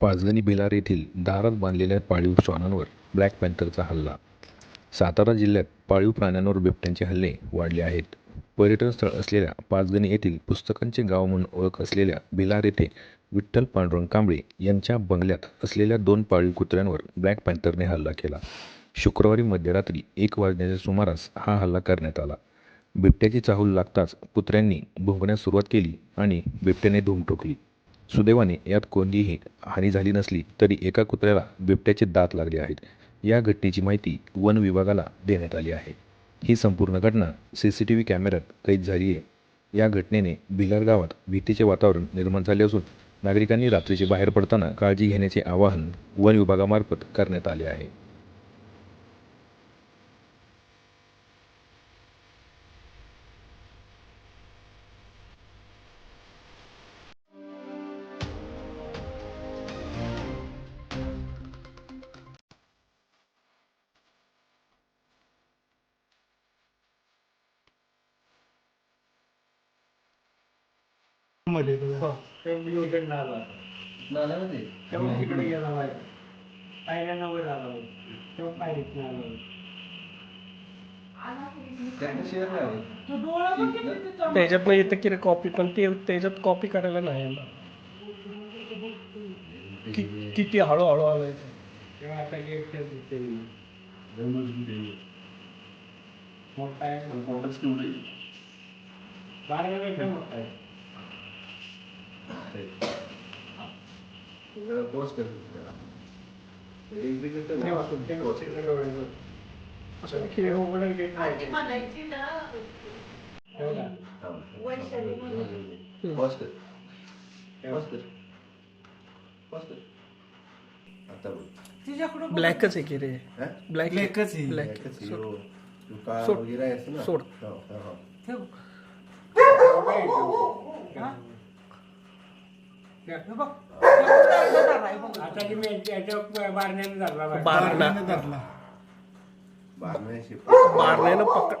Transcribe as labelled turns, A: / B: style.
A: पाचगणी भिलार येथील दारात बांधलेल्या पाळीव श्वानांवर ब्लॅक पॅन्थरचा हल्ला. सातारा जिल्ह्यात पाळीव प्राण्यांवर बिबट्यांचे हल्ले वाढले आहेत. पर्यटन स्थळ असलेल्या पाचगणी येथील पुस्तकांचे गाव म्हणून ओळख असलेल्या भिलार येथे विठ्ठल पांडुरंग कांबळे यांच्या बंगल्यात असलेल्या दोन पाळीव कुत्र्यांवर ब्लॅक पॅन्थरने हल्ला केला. शुक्रवारी मध्यरात्री एक वाजण्याच्या सुमारास हा हल्ला करण्यात आला. बिबट्याची चाहूल लागताच कुत्र्यांनी भुंकण्यास सुरुवात केली आणि बिबट्याने धूम ठोकली. सुदैवाने यात कोणतीही हानी झाली नसली तरी एका कुत्र्याला बिबट्याचे दात लागले आहेत. या घटनेची माहिती वन विभागाला देण्यात आली आहे. ही संपूर्ण घटना सी सी टी व्ही कॅमेऱ्यात कैद झाली आहे. या घटनेने भिलार गावात भीतीचे वातावरण निर्माण झाले असून नागरिकांनी रात्रीचे बाहेर पडताना काळजी घेण्याचे आवाहन वन विभागामार्फत करण्यात आले आहे.
B: मध्ये
C: नाल्यामध्ये
B: तेव्हा तिकडे गेला बाहेर. आला तेव्हा पायरीत आला
C: त्याने शेअर नाही
D: त्याच्यात येतं की रे कॉपी पण ते त्याच्यात कॉपी करायला नाही येणार. कि- किती हळूहळू आलंय ते.
B: तेव्हा आता गेटच्या दिसते मोठा हे आहे?
E: तिच्याकडून
D: ब्लॅकच आहे की रे
C: हा?
D: ब्लॅक
B: ब्लॅकच आहे.
D: ब्लॅक सोड. सोड.
C: हो, हो, हो.
E: ठेव
B: आता की मी याच्या बारण्याने धरला बाहेर.
D: बारण्यानं पकड